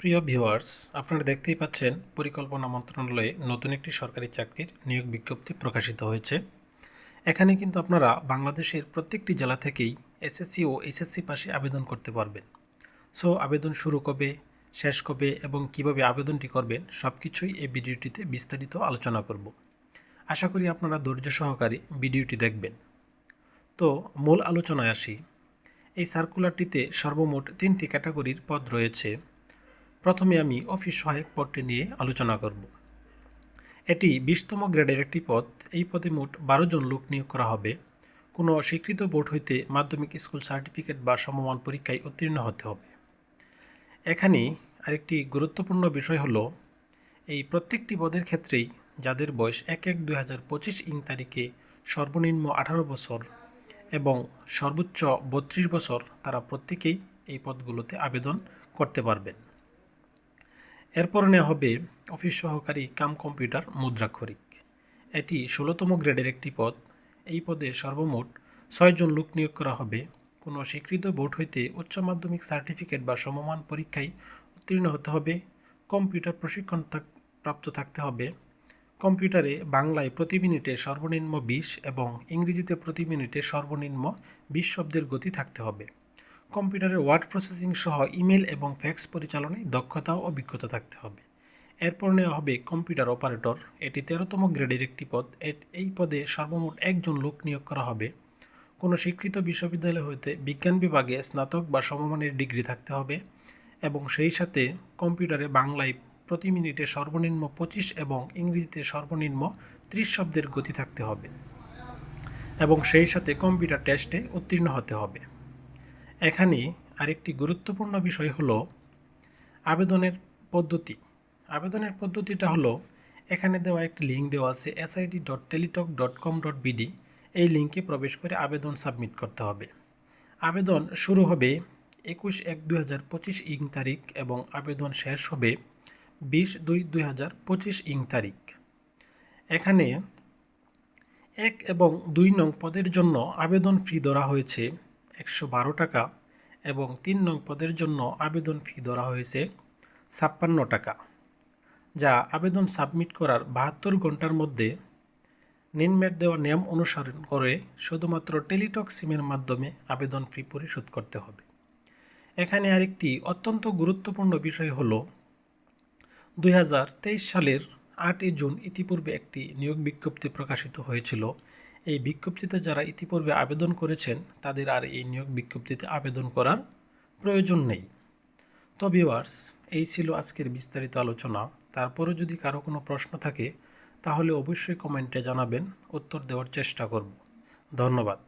প্রিয় ভিউয়ার্স, আপনারা দেখতেই পাচ্ছেন পরিকল্পনা মন্ত্রণালয়ে নতুন একটি সরকারি চাকরির নিয়োগ বিজ্ঞপ্তি প্রকাশিত হয়েছে। এখানে কিন্তু আপনারা বাংলাদেশের প্রত্যেকটি জেলা থেকেই এসএসসি ও এইচএসসি পাশে আবেদন করতে পারবেন। সো, আবেদন শুরু কবে, শেষ কবে এবং কীভাবে আবেদনটি করবেন সব কিছুই এই ভিডিওটিতে বিস্তারিত আলোচনা করব। আশা করি আপনারা ধৈর্য সহকারে ভিডিওটি দেখবেন। তো, মূল আলোচনায় আসি। এই সার্কুলারটিতে সর্বমোট তিনটি ক্যাটাগরির পদ রয়েছে। প্রথমে আমি অফিস সহায়ক পদটি নিয়ে আলোচনা করব। এটি বিশতম গ্রেডের একটি পদ। এই পদে মোট বারো জন লোক নিয়োগ করা হবে। কোনো স্বীকৃত বোর্ড হইতে মাধ্যমিক স্কুল সার্টিফিকেট বা সমমান পরীক্ষায় উত্তীর্ণ হতে হবে। এখানে আরেকটি গুরুত্বপূর্ণ বিষয় হলো, এই প্রত্যেকটি পদের ক্ষেত্রেই যাদের বয়স এক এক দুই হাজার পঁচিশ ইং তারিখে সর্বনিম্ন আঠারো বছর এবং সর্বোচ্চ বত্রিশ বছর তারা প্রত্যেকেই এই পদগুলোতে আবেদন করতে পারবেন। এরপর নেওয়া হবে অফিস সহকারী কাম কম্পিউটার মুদ্রাক্ষরিক। এটি ষোলোতম গ্রেডের একটি পদ। এই পদে সর্বমোট ছয়জন লোক নিয়োগ করা হবে। কোনো স্বীকৃত বোর্ড হইতে উচ্চ মাধ্যমিক সার্টিফিকেট বা সমমান পরীক্ষায় উত্তীর্ণ হতে হবে। কম্পিউটার প্রশিক্ষণ প্রাপ্ত থাকতে হবে। কম্পিউটারে বাংলায় প্রতি মিনিটে সর্বনিম্ন বিশ এবং ইংরেজিতে প্রতি মিনিটে সর্বনিম্ন বিশ শব্দের গতি থাকতে হবে। কম্পিউটারে ওয়ার্ড প্রসেসিং সহ ইমেল এবং ফ্যাক্স পরিচালনায় দক্ষতা ও অভিজ্ঞতা থাকতে হবে। এরপর নেওয়া হবে কম্পিউটার অপারেটর। এটি তেরোতম গ্রেডের একটি পদ। এই পদে সর্বমোট একজন লোক নিয়োগ করা হবে। কোনো স্বীকৃত বিশ্ববিদ্যালয় হইতে বিজ্ঞান বিভাগে স্নাতক বা সমমানের ডিগ্রি থাকতে হবে এবং সেই সাথে কম্পিউটারে বাংলায় প্রতি মিনিটে সর্বনিম্ন পঁচিশ এবং ইংরেজিতে সর্বনিম্ন ত্রিশ শব্দের গতি থাকতে হবে এবং সেই সাথে কম্পিউটার টেস্টে উত্তীর্ণ হতে হবে। এখানে আরেকটি গুরুত্বপূর্ণ বিষয় হলো আবেদনের পদ্ধতি। আবেদনের পদ্ধতিটা হলো এখানে দেওয়া একটি লিঙ্ক দেওয়া আছে SID dot Teletalk dot com dot BD এই লিঙ্কে প্রবেশ করে আবেদন সাবমিট করতে হবে। আবেদন শুরু হবে একুশ এক দুই হাজার পঁচিশ ইং তারিখ এবং আবেদন শেষ হবে বিশ দুই দুই হাজার পঁচিশ ইং তারিখ। এখানে এক এবং দুই নং পদের জন্য আবেদন ফি ধরা হয়েছে একশো বারো টাকা এবং তিন নং পদের জন্য আবেদন ফি ধরা হয়েছে ছাপ্পান্ন টাকা, যা আবেদন সাবমিট করার বাহাত্তর ঘণ্টার মধ্যে নিম্নের দেওয়া নিয়ম অনুসরণ করে শুধুমাত্র টেলিটক সিমের মাধ্যমে আবেদন ফি পরিশোধ করতে হবে। এখানে আরেকটি অত্যন্ত গুরুত্বপূর্ণ বিষয় হলো, দুই সালের আটই জুন ইতিপূর্বে একটি নিয়োগ বিজ্ঞপ্তি প্রকাশিত হয়েছিল। এই বিজ্ঞপ্তিতে যারা ইতিপূর্বে আবেদন করেছেন, তাদের আর এই নিয়োগ বিজ্ঞপ্তিতে আবেদন করার প্রয়োজন নেই। তো ভিউয়ার্স এই ছিল আজকের বিস্তারিত আলোচনা। তারপরও যদি কারও কোনো প্রশ্ন থাকে, তাহলে অবশ্যই কমেন্টে জানাবেন, উত্তর দেওয়ার চেষ্টা করব। ধন্যবাদ।